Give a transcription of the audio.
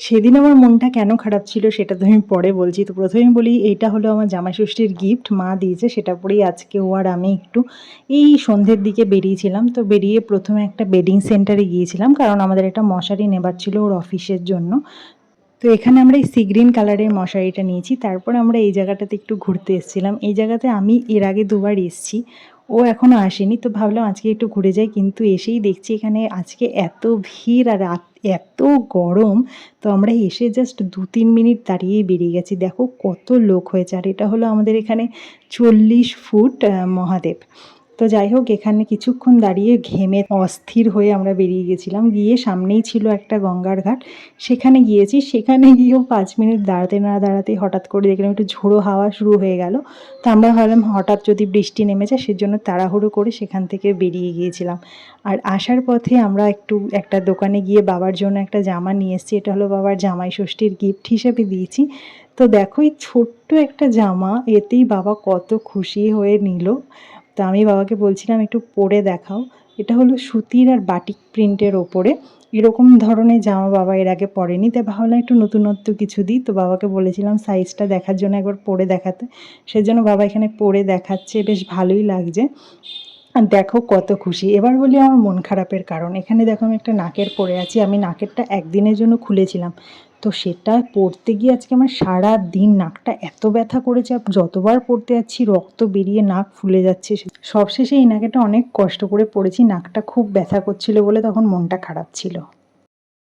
সেদিন আমার মনটা কেন খারাপ ছিল সেটা তো আমি পরে বলছি। তো প্রথমেই বলি, এইটা হলো আমার জামাই ষষ্ঠীর গিফট মা দিয়েছে, সেটা পরেই আজকে ও আর আমি একটু এই সন্ধ্যের দিকে বেরিয়েছিলাম। তো বেরিয়ে প্রথমে একটা বেডিং সেন্টারে গিয়েছিলাম, কারণ আমাদের একটা মশারি নেবার ছিল ওর অফিসের জন্য। তো এখানে আমরা এই সি গ্রিন কালারের মশারিটা নিয়েছি, তারপর আমরা এই জায়গাটাতে একটু ঘুরতে এসেছিলাম। এই জায়গাতে আমি এর আগে দুবার এসেছি। ও এখনও আসেনি, তো ভাবলাম আজকে একটু ঘুরে যাই, কিন্তু এসেই দেখছি এখানে আজকে এত ভিড় আর এত গরম, তো আমরা এসে জাস্ট দু তিন মিনিট দাঁড়িয়ে বেরিয়ে গেছি। দেখো কত লোক হয়েছে, আর এটা হলো আমাদের এখানে চল্লিশ ফুট মহাদেব। তো যাই হোক, এখানে কিছুক্ষণ দাঁড়িয়ে ঘেমে অস্থির হয়ে আমরা বেরিয়ে গেছিলাম। গিয়ে সামনেই ছিল একটা গঙ্গার ঘাট। সেখানে গিয়েছি। সেখানে গিয়েও পাঁচ মিনিট দাঁড়াতে না দাঁড়াতে হঠাৎ করে দেখলাম একটু ঝোড়ো হাওয়া শুরু হয়ে গেল। তো আমরা ভাবলাম হঠাৎ যদি বৃষ্টি নেমে যায়, সেজন্য তাড়াহুড়ো করে সেখান থেকে বেরিয়ে গিয়েছিলাম। আর আসার পথে আমরা একটু একটা দোকানে গিয়ে বাবার জন্য একটা জামা নিয়ে এসেছি। এটা হলো বাবার জামাই ষষ্ঠীর গিফট হিসেবে দিয়েছি। তো দেখো, এই ছোট্ট একটা জামা, এতেই বাবা কত খুশি হয়ে নিল। তো আমি বাবাকে বলছিলাম, একটু পরে দেখাও। এটা হলো সুতির আর বাটিক প্রিন্টের ওপরে। এরকম ধরনের জামা বাবা এর আগে পরেনি। তাই ভাবলাম একটু নতুনত্ব কিছু দিই। তো বাবাকে বলেছিলাম সাইজটা দেখার জন্য একবার পরে দেখাতে। সেজন্য বাবা এখানে পরে দেখাচ্ছে। বেশ ভালোই লাগছে। দেখো কত খুশি। এবার বলি আমার মন খারাপের কারণ। এখানে দেখো আমি একটা নাকের পরে আছি। আমি নাকেরটা একদিনের জন্য খুলেছিলাম। তো সেটা পড়তে গিয়ে আজকে আমার সারা দিন নাকটা এত ব্যথা করেছে, আর যতবার পড়তে যাচ্ছি রক্ত বেরিয়ে নাক ফুলে যাচ্ছে। সবশেষে এই নাকেটা অনেক কষ্ট করে পড়েছি। নাকটা খুব ব্যথা করছিল বলে তখন মনটা খারাপ ছিল।